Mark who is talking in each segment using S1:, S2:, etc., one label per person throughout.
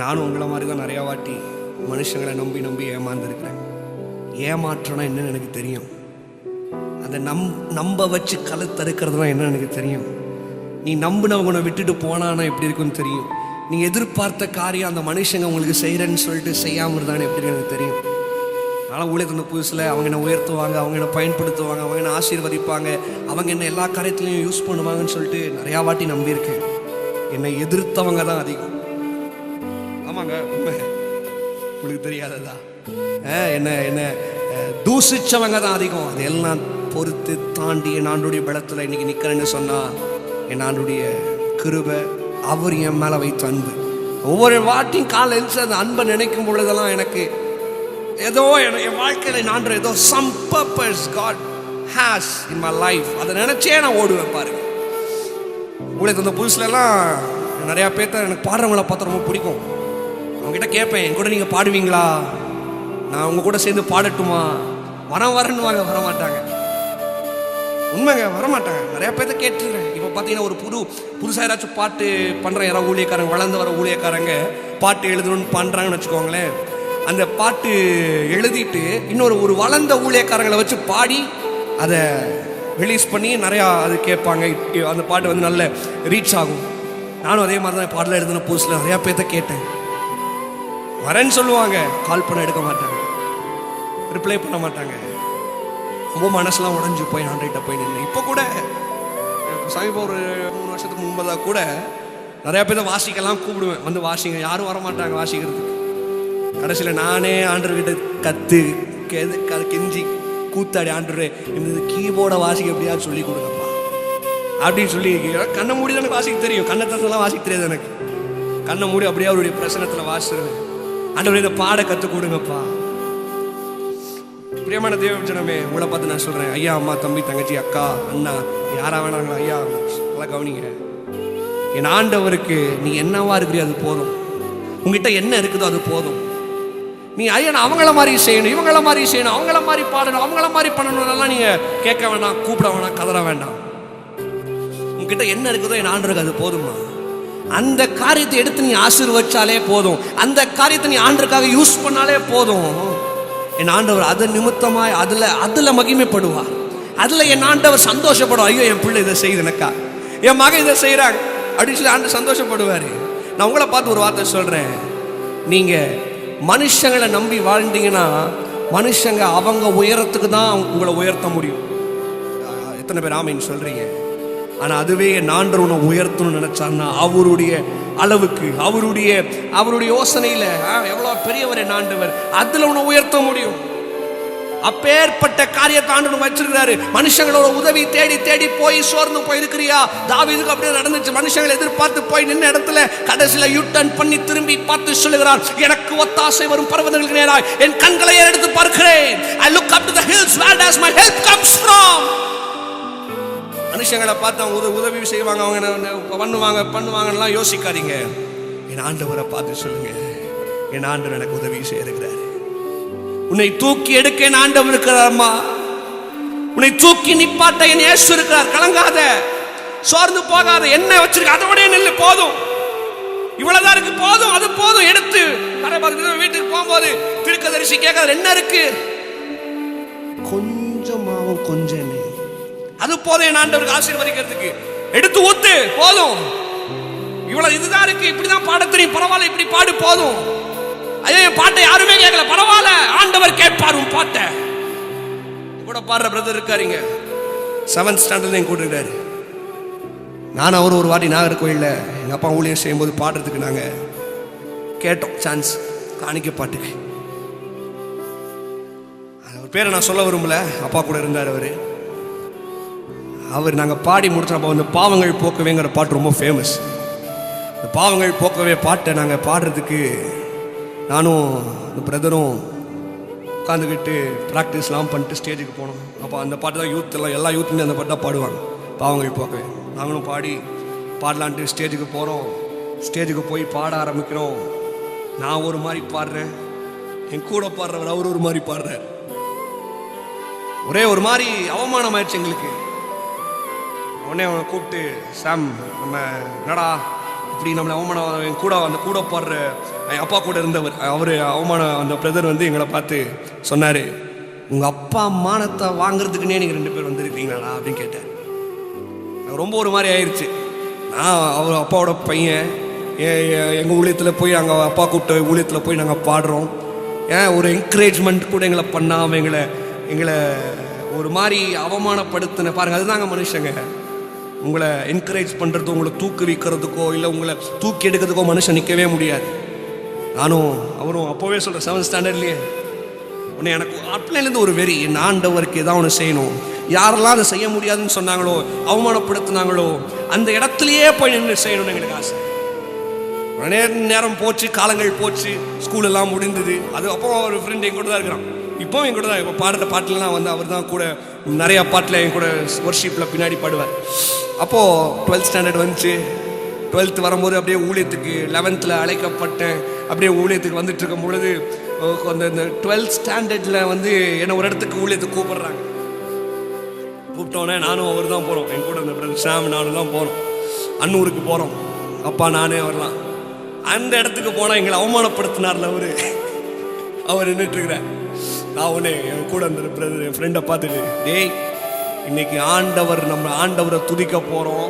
S1: நானும் உங்களை மாதிரி தான் நிறையா வாட்டி மனுஷங்களை நம்பி நம்பி ஏமாந்துருக்கிறேன். ஏமாற்றம்னா என்னன்னு எனக்கு தெரியும். அந்த நம் நம்ப வச்சு கழுத்தறுக்கிறதுனா என்னன்னு எனக்கு தெரியும். நீ நம்பினவங்களை விட்டுட்டு போனானா எப்படி இருக்குன்னு தெரியும். நீ எதிர்பார்த்த காரியம் அந்த மனுஷங்க உங்களுக்கு செய்கிறேன்னு சொல்லிட்டு செய்யாமல் இருந்தானே எப்படி எனக்கு தெரியும். அதனால் ஊழியர் தந்த புதுசில் அவங்க என்ன உயர்த்துவாங்க அவங்க என்ன பயன்படுத்துவாங்க அவங்க என்ன ஆசீர்வதிப்பாங்க அவங்க என்ன எல்லா காரியத்துலையும் யூஸ் பண்ணுவாங்கன்னு சொல்லிட்டு நிறையா வாட்டி நம்பியிருக்கேன். என்னை எதிர்த்தவங்க தான் அதிகம். உங்களுக்கு தெரியாததா? என்ன என்ன? தூசிச்சவங்க தான் அதிகம். அதெல்லாம் பொறுத்து தாண்டி என் ஆண்டுடைய பலத்தில் இன்னைக்கு நிற்கிறேன்னு சொன்னா என் ஆண்டுடைய கிருபை அவர் என் மேலே வைத்த அன்பு. ஒவ்வொரு வாட்டியும் காலை எழுந்து அந்த அன்பை நினைக்கும் பொழுதெல்லாம் எனக்கு ஏதோ என் வாழ்க்கையில் நான் ஏதோ some purpose God has in my life அதை நினச்சே நான் ஓடுவேன் பாருங்க. உங்களுக்கு இந்த புதுசுலலாம் நிறையா பேர்த்த எனக்கு பாடுறவங்கள பார்த்தா ரொம்ப பிடிக்கும். அவங்ககிட்ட கேட்பேன் என் கூட நீங்கள் பாடுவீங்களா? நான் உங்க கூட சேர்ந்து பாடட்டுமா? வரம் வரணுவாங்க வரமாட்டாங்க. வர மாட்டாங்க உண்மைங்க வரமாட்டாங்க. நிறைய பேர்த்த கேட்டுருக்கேன். இப்போ பார்த்தீங்கன்னா ஒரு புது புதுசாக யாராச்சும் பாட்டு பண்ணுற யாராவது ஊழியக்காரங்க வளர்ந்து வர ஊழியக்காரங்க பாட்டு எழுதணும்னு பண்ணுறாங்கன்னு வச்சுக்கோங்களேன். அந்த பாட்டு எழுதிட்டு இன்னொரு ஒரு வளர்ந்த ஊழியக்காரங்களை வச்சு பாடி அதை ரிலீஸ் பண்ணி நிறையா அது கேட்பாங்க. அந்த பாட்டு வந்து நல்ல ரீச் ஆகும். நானும் அதே மாதிரி தான் பாடல எழுதின புதுசில் நிறையா பேர்த்த கேட்டேன். வரேன்னு சொல்லுவாங்க. கால் பண்ண எடுக்க மாட்டாங்க. ரிப்ளை பண்ண மாட்டாங்க. ரொம்ப மனசுலாம் உடஞ்சி போய் ஆண்டைகிட்ட போய் நின்று இப்போ கூட சமீபம் ஒரு மூணு வருஷத்துக்கு முன்பதாக கூட நிறைய பேர் வாசிக்கலாம் கூப்பிடுவேன். வந்து வாசிங்க. யாரும் வர மாட்டாங்க வாசிக்கிறதுக்கு. கடைசியில் நானே ஆண்டர்கிட்ட கத்து கெது க- கெஞ்சி கூத்தாடி ஆண்டரு இந்த கீபோர்டை வாசிக்க எப்படியாவது சொல்லி கொடுங்கப்பா. அப்படின்னு சொல்லி கண்ணை மூடி தானே வாசிக்க தெரியும். கண்ணை திறந்தெல்லாம் வாசிக்க தெரியாது எனக்கு. கண்ணை மூடி அப்படியே அவருடைய பிரசனத்தில் வாசிடுவேன் ஆண்டவரே இதை பாட கற்றுக் கொடுங்கப்பா. பிரியமான தேவஜனமே உங்களை பார்த்து நான் சொல்கிறேன் ஐயா அம்மா தம்பி தங்கச்சி அக்கா அண்ணா யாரா வேணாங்களா ஐயா நல்லா கவனிங்க. என் ஆண்டவருக்கு நீ என்னவா இருக்கிறியோ அது போதும். உங்ககிட்ட என்ன இருக்குதோ அது போதும். நீ ஐயா நான் அவங்கள மாதிரி செய்யணும் இவங்கள மாதிரி செய்யணும் அவங்கள மாதிரி பாடணும் அவங்கள மாதிரி பண்ணணும்லாம் நீங்கள் கேட்க வேண்டாம் கூப்பிட வேண்டாம் கதற வேண்டாம். உங்ககிட்ட என்ன இருக்குதோ என் ஆண்டருக்கு அது போதுமா அந்த காரியத்தை எடுத்து நீ ஆசீர்வச்சாலே போதும். அந்த காரியத்தை நீ ஆண்டுக்காக யூஸ் பண்ணாலே போதும். என் ஆண்டவர் அது நிமித்தமாய் அதுல அதுல மகிமைப்படுவார். அதுல என் ஆண்டவர் சந்தோஷப்படும். ஐயோ என் பிள்ளை இதை செய்யுது எனக்கா என் மகன் இதை செய்றாங்க அப்படின்னு சொல்லி ஆண்டு சந்தோஷப்படுவாரு. நான் உங்களை பார்த்து ஒரு வார்த்தை சொல்றேன். நீங்க மனுஷங்களை நம்பி வாழ்ந்தீங்கன்னா மனுஷங்க அவங்க உயரத்துக்கு தான் உங்களை உயர்த்த முடியும். எத்தனை பேர் ஆமைன்னு சொல்றீங்க? ஆனால் அதுவே என் ஆண்டவர் உன்னை உயர்த்தணும்னு நினச்சான்னா அவருடைய அளவுக்கு அவருடைய அவருடைய யோசனையில எவ்வளோ பெரியவர் என் ஆண்டவர். அதில் உன்னை உயர்த்த முடியும். அப்பேற்பட்ட காரியத்தை ஆண்டு வச்சிருக்கிறாரு. மனுஷங்களோட உதவி தேடி தேடி போய் சோர்ந்து போயிருக்கிறியா? தாவிதுக்கு அப்படியே நடந்துச்சு. மனுஷங்களை எதிர்பார்த்து போய் நின்ன இடத்துல கடைசியில யூ டர்ன் பண்ணி திரும்பி பார்த்து சொல்லுகிறார் எனக்கு ஒத்தாசை வரும் பர்வதங்களுக்கு நேராய் என் கண்களை எடுத்து பார்க்கிறேன். I look up to the hills where does my help comes from மனுஷங்களை பார்த்து அவங்க உத உதவி செய்வாங்க அவங்க பண்ணுவாங்க பண்ணுவாங்கலாம் யோசிக்காதீங்க. என் ஆண்டவரை பார்த்து சொல்லுங்க. என் ஆண்டவர் எனக்கு உதவி செய்திருக்கிறார். உன்னை தூக்கி எடுக்க என் ஆண்டவர் இருக்கிறார்மா? உன்னை தூக்கி நிப்பாட்ட என் இயேசு இருக்கிறார். கலங்காத சோர்ந்து போகாத என்ன வச்சிருக்க அதை நெல்லு போதும். இவ்வளவுதான் இருக்கு போதும் அது போதும் எடுத்து. வீட்டுக்கு போகும்போது திருக்கதரிசி கேட்காத என்ன இருக்கு? கொஞ்சமாவும் கொஞ்சம் அது போதும் என் ஆண்டவருக்கு ஆசீர்வதிக்கிறதுக்கு. எடுத்து ஊத்து போதும். இவ்வளவு இதுதான் இருக்கு இப்படிதான் பாட தெரியும். பரவாயில்ல இப்படி பாடு போதும். ஐயோ என் பாட்டை யாருமே கேட்கல. பரவாயில்ல ஆண்டவர் கேட்பார் உன் பாட்டை. கூட பாடுற பிரதர் இருக்காருங்க செவன்த் ஸ்டாண்டர்ட்லையும் என் நான் அவர் ஒரு வாட்டி நாகர்கோயிலில் எங்கள் அப்பா ஊழியர் செய்யும்போது பாடுறதுக்கு நாங்கள் கேட்டோம் சான்ஸ் காணிக்க பாட்டுக்கு. அவர் பேரை நான் சொல்ல விரும்பல. அப்பா கூட இருந்தார் அவர். அவர் நாங்கள் பாடி முடிச்சப்போ அந்த பாவங்கள் போக்கவேங்கிற பாட்டு ரொம்ப ஃபேமஸ் இந்த பாவங்கள் போக்கவே பாட்டை நாங்கள் பாடுறதுக்கு நானும் இந்த பிரதரும் உட்காந்துக்கிட்டு ப்ராக்டிஸ்லாம் பண்ணிட்டு ஸ்டேஜுக்கு போனோம். அப்போ அந்த பாட்டு தான் யூத் எல்லாம் எல்லா யூத்துமே அந்த பாட்டு தான் பாடுவாங்க. பாவங்கள் போக்கவே. நாங்களும் பாடி பாடலான்ட்டு ஸ்டேஜுக்கு போகிறோம் ஸ்டேஜுக்கு போய் பாட ஆரம்பிக்கிறோம். நான் ஒரு மாதிரி பாடுறேன். என் கூட பாடுறவர் அவர் ஒரு மாதிரி பாடுறார். ஒரே ஒரு மாதிரி அவமானம் ஆயிடுச்சு எங்களுக்கு. உடனே அவனை கூப்பிட்டு சாம் நம்ம என்னடா இப்படி நம்மளை அவமானம் என் கூட அந்த கூட போடுற என் அப்பா கூட இருந்தவர் அவர் அவமானம் அந்த பிரதர் வந்து எங்களை பார்த்து சொன்னார் உங்கள் அப்பா மானத்தை வாங்குறதுக்குன்னே நீங்கள் ரெண்டு பேர் வந்திருக்கீங்களா அப்படின்னு கேட்டேன் ரொம்ப ஒரு மாதிரி ஆயிடுச்சு நான் அவர் அப்பாவோட பையன் எங்கள் ஊழியத்தில் போய் நாங்கள் அப்பா கூப்பிட்ட ஊழியத்தில் போய் நாங்கள் பாடுறோம். ஏன் ஒரு என்கரேஜ்மெண்ட் கூட எங்களை பண்ணாமல் எங்களை எங்களை ஒரு மாதிரி அவமானப்படுத்தின பாருங்கள் அதுதாங்க மனுஷங்க. உங்களை என்கரேஜ் பண்ணுறது உங்களை தூக்குவிக்கிறதுக்கோ இல்லை உங்களை தூக்கி எடுக்கிறதுக்கோ மனுஷன் நிற்கவே முடியாது. நானும் அவரும் அப்போவே சொல்கிறேன் செவன்த் ஸ்டாண்டர்ட்லேயே உன்னை எனக்கு அப்ளைலேருந்து ஒரு வெறி என் ஆண்டவருக்கு ஏதாவது ஒன்று செய்யணும். யாரெல்லாம் அதை செய்ய முடியாதுன்னு சொன்னாங்களோ அவமானப்படுத்தினாங்களோ அந்த இடத்துலையே போய் நின்று செய்யணும்னு எங்களுக்கு ஆசை. உடனே நேரம் போச்சு காலங்கள் போச்சு ஸ்கூல் எல்லாம் முடிந்தது. அது அப்புறம் ஒரு ஃப்ரெண்ட் என் கூட தான் இருக்கிறான். இப்போ என் கூட தான் இப்போ பாடுற பாட்டுலலாம் வந்து அவர் தான் கூட நிறையா பாட்டில் என் கூட ஒர்ஷிப்பில் பின்னாடி பாடுவார். அப்போது டுவெல்த் ஸ்டாண்டர்ட் வந்துச்சு. டுவெல்த் வரும்போது அப்படியே ஊழியத்துக்கு லெவன்த்தில் அழைக்கப்பட்டேன். அப்படியே ஊழியத்துக்கு வந்துட்டு இருக்கும் பொழுது அந்த இந்த டுவெல்த் ஸ்டாண்டர்டில் வந்து என்னை ஒரு இடத்துக்கு ஊழியத்துக்கு கூப்பிடுறாங்க. கூப்பிட்டோன்னே நானும் அவர் தான் போகிறோம் என் கூட இந்த பிரதர் ஷாம் நானும் தான் போகிறோம் அன்னூருக்கு போகிறோம் அப்பா நானே வரலாம். அந்த இடத்துக்கு போனால் எங்களை அவமானப்படுத்தினார்ல அவர். அவர் நின்றுட்டுருக்கிறார் நான் உடனே என் கூட அந்த பிரதர் என் ஃப்ரெண்டை பார்த்துட்டு டேய் இன்னைக்கு ஆண்டவர் நம்ம ஆண்டவரை துதிக்க போகிறோம்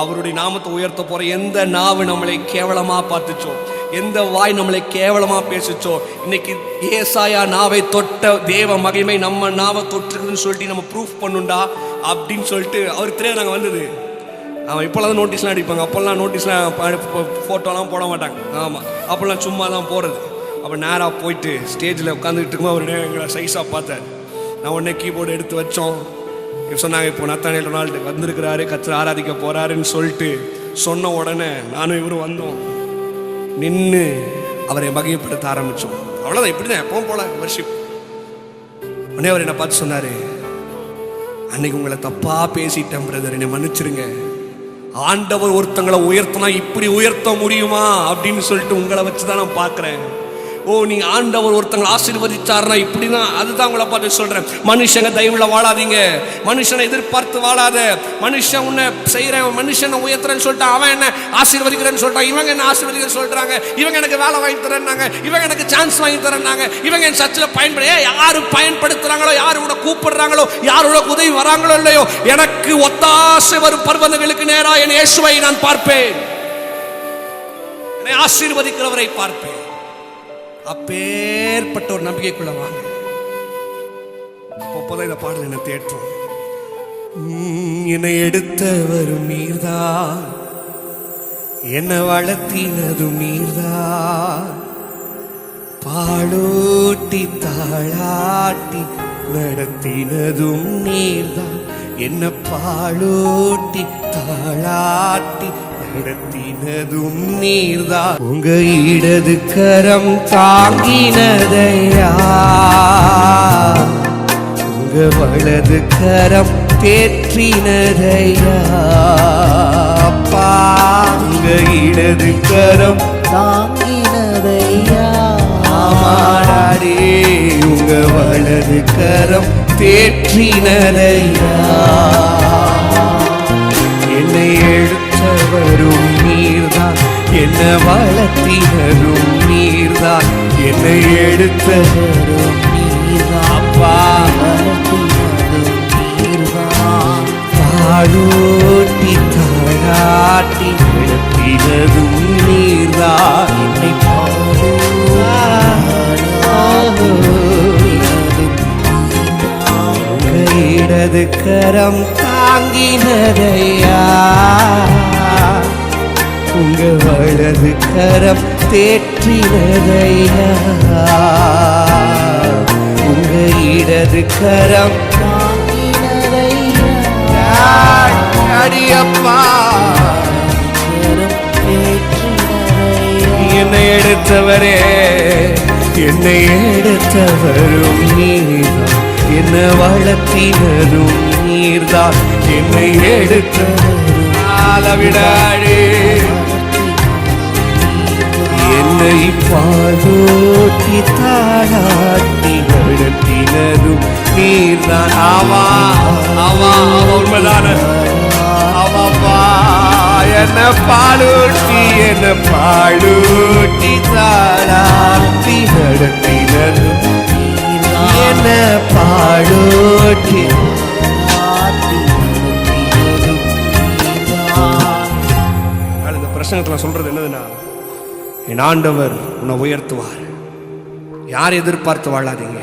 S1: அவருடைய நாமத்தை உயர்த்த போகிறோம் எந்த நாவு நம்மளை கேவலமாக பார்த்துச்சோ எந்த வாய் நம்மளை கேவலமாக பேசிச்சோ இன்னைக்கு ஏசாயா நாவை தொட்ட தேவ மகிமை நம்ம நாவை தொற்றுக்குதுன்னு சொல்லிட்டு நம்ம ப்ரூஃப் பண்ணுண்டா அப்படின்னு சொல்லிட்டு அவர் தெரியாது நாங்கள் வந்தது. அவன் இப்போல்லாம் நோட்டீஸ்லாம் அடிப்பாங்க. அப்போல்லாம் நோட்டீஸ்லாம் ஃபோட்டோலாம் போட மாட்டாங்க. ஆமாம் அப்போல்லாம் சும்மா தான் போகிறது அப்போ நேராக போயிட்டு ஸ்டேஜில் உட்காந்துக்கிட்டு இருக்கும்போது அவர் எங்களை சைஸாக பார்த்தார். நான் உடனே கீபோர்டு எடுத்து வச்சோம். இப்ப சொன்னாங்க இப்போ நத்தானே ரொனால்டு வந்திருக்கிறாரு கத்திர ஆராதிக்க போகிறாருன்னு சொல்லிட்டு சொன்ன உடனே நானும் இவரும் வந்தோம். நின்று அவரை மகிமைப்படுத்த ஆரம்பித்தோம் அவ்வளோதான் இப்படி தான் எப்பவும் போல வர்ஷிப் உடனே அவர் என்னை பார்த்து சொன்னார் அன்னைக்கு உங்களை தப்பாக பேசிட்டேன் பிரதர் என்னை மன்னிச்சிருங்க. ஆண்டவர் ஒருத்தங்களை உயர்த்தினா இப்படி உயர்த்த முடியுமா? அப்படின்னு சொல்லிட்டு உங்களை வச்சு தான் நான் பார்க்குறேன். ஓ நீ ஆண்டவர் ஒருத்தங்களை இப்படி தான் அதுதான் உங்களை பார்த்து சொல்கிறேன் மனுஷங்க தயவில் வாழாதீங்க. மனுஷனை எதிர்பார்த்து வாழாத. மனுஷன் உன்னை செய்கிறேன் மனுஷனை உயர்த்துறேன்னு சொல்லிட்டு அவன் என்ன ஆசீர்வதிக்கிறேன்னு சொல்லிட்டான் இவங்க என்ன ஆசீர்வதிக்க சொல்கிறாங்க இவங்க எனக்கு வேலை வாங்கி தரேன்னாங்க. இவங்க எனக்கு சான்ஸ் வாங்கி தரேன்னாங்க. இவங்க என் சர்ச்சில் பயன்பட யார் பயன்படுத்துகிறாங்களோ யார் கூட கூப்பிடுறாங்களோ யாரோட உதவி வராங்களோ இல்லையோ எனக்கு ஒத்தாசை வரும் பர்வதங்களுக்கு நேரா என் இயேசுவை நான் பார்ப்பேன். என்னை ஆசீர்வதிக்கிறவரை பார்ப்பேன். அப்பேற்பட்ட ஒரு நம்பிக்கைக்குள்ள வாங்க அப்போதான் இந்த பாடல் என்ன தேற்றும். உம், என்னை எடுத்தவரும் நீர்தான் என்னை வளர்த்தினதும் நீர்தான் பாலூட்டி தாளாட்டி நடத்தினதும் நீர்தான் என்ன பாலூட்டி தாளாட்டி நடத்தினதும் நீர்தான். உங்க இடது கரம் தாங்கினதையா? உங்க வலது கரம் தேற்றினதையா? அப்பா உங்க இடது கரம்
S2: தாங்கினதையா?
S1: ஆமாடாடே உங்க வலது கரம் தேற்றினதையா? என்னை எழுத்து பெற்றவரும் நீர்தான். என்ன வளர்த்தினரும் நீர்தான். என்னை எடுத்தவரும்
S2: நீர்தான்.
S1: அப்பா
S2: வளர்த்தினதும் நீர்தான்.
S1: தாழோட்டி தாழாட்டி நடத்தினதும் நீர்தான்.
S2: என்னை
S1: இடது கரம் தாங்கினதை வலது கரம் தேற்றினதையா? உங்க இடது கரம் அடியப்பா. என்னை எடுத்தவரே என்னை எடுத்தவரும் நீர்தான். என்ன வளர்த்தினரும் நீர்தான். என்னை எடுத்தவரும் அளவிடாடே என்னை பாதோட்டி தாளாட்டி நடத்தினதும் நீர்தான். ஆவா ஆவா ஆவா உண்மைதான. ஆவாப்பா என்ன பாலூட்டி என்ன பாலூட்டி தாளாட்டி நடத்தினதும் என்ன பாலூட்டி அதனால இந்த பிரசங்கத்தில் சொல்றது என்னதுன்னா என் ஆண்டவர் உன்னை உயர்த்துவார். யார் எதிர்பார்த்து வாழாதீங்க.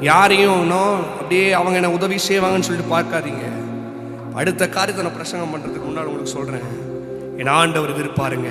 S1: யாரையும் இன்னும் அப்படியே அவங்க என்ன உதவி செய்வாங்கன்னு சொல்லிட்டு பார்க்காதீங்க. அடுத்த காரியத்தை நான் பிரசங்கம் பண்ணுறதுக்கு முன்னாடி உங்களுக்கு சொல்கிறேன் என் ஆண்டவர் எதிர்பாருங்க.